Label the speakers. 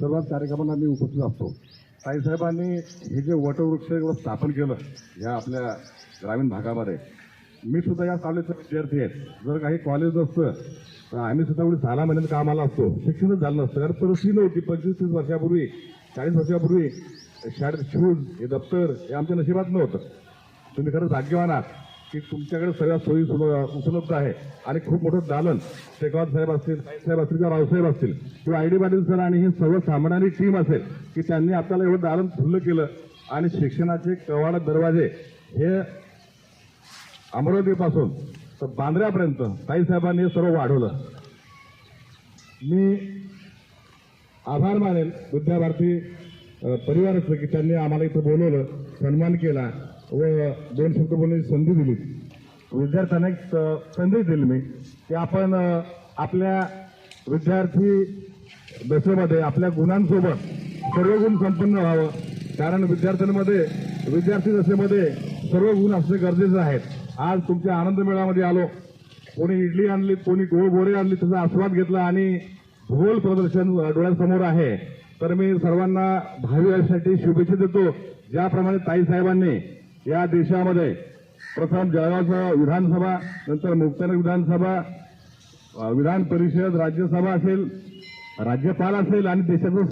Speaker 1: सर्व कार्यक्रमांना मी उपस्थित असतो. ताईसाहेबांनी हे जे वटवृक्ष स्थापन केलं या आपल्या ग्रामीण भागामध्ये मी सुद्धा या कॉलेजचा विद्यार्थी आहे जर काही कॉलेज असतं तर आम्ही सुद्धा एवढी सहा महिन्यात कामाला असतो. शिक्षणच झालं नसतं. कारण परिस्थिती नव्हती. पंचवीस तीस वर्षापूर्वी चाळीस वर्षापूर्वी शाळेत शूज हे दप्तर हे आमच्या नशिबात नव्हतं. तुम्ही खरंच भाग्यवान आहात. की तुमच्याकडे सगळ्या सोयी उपलब्ध आहे. आणि खूप मोठं दालन शेखावत साहेब असतील साहेब असतील किंवा रावसाहेब असतील किंवा आय डी पाटील सर आणि ही सर्व सामान्यांनी टीम असेल की त्यांनी आपल्याला एवढं दालन खुल्लं केलं. आणि शिक्षणाचे कवाड दरवाजे हे अमरावतीपासून तर बांद्र्यापर्यंत ताईसाहेबांनी हे सर्व वाढवलं. मी आभार मानेल विद्याभारती परिवाराचं की त्यांनी आम्हाला इथं बोलवलं सन्मान केला. व दोन शब्द बोलण्याची संधी दिली विद्यार्थ्यांना एक संधी दिली मी की आपण आपल्या विद्यार्थी दशेमध्ये आपल्या गुणांसोबत सर्व गुण संपन्न व्हावं. कारण विद्यार्थ्यांमध्ये विद्यार्थी दशेमध्ये सर्व गुण असणे गरजेचं आहेत. आज तुमच्या आनंद मेळामध्ये आलो. कोणी इडली आणली कोणी गोळ गोळे आणली त्याचा आस्वाद घेतला आणि भूगोल प्रदर्शन डोळ्यासमोर आहे. तर मी सर्वांना भावी आयुष्यासाठी शुभेच्छा देतो. ज्याप्रमाणे ताई साहेबांनी या देशामध्ये प्रथम जळगावचं विधानसभा नंतर मुक्तानगर विधानसभा विधान परिषद राज्यसभा असेल राज्यपाल असेल आणि देशाचं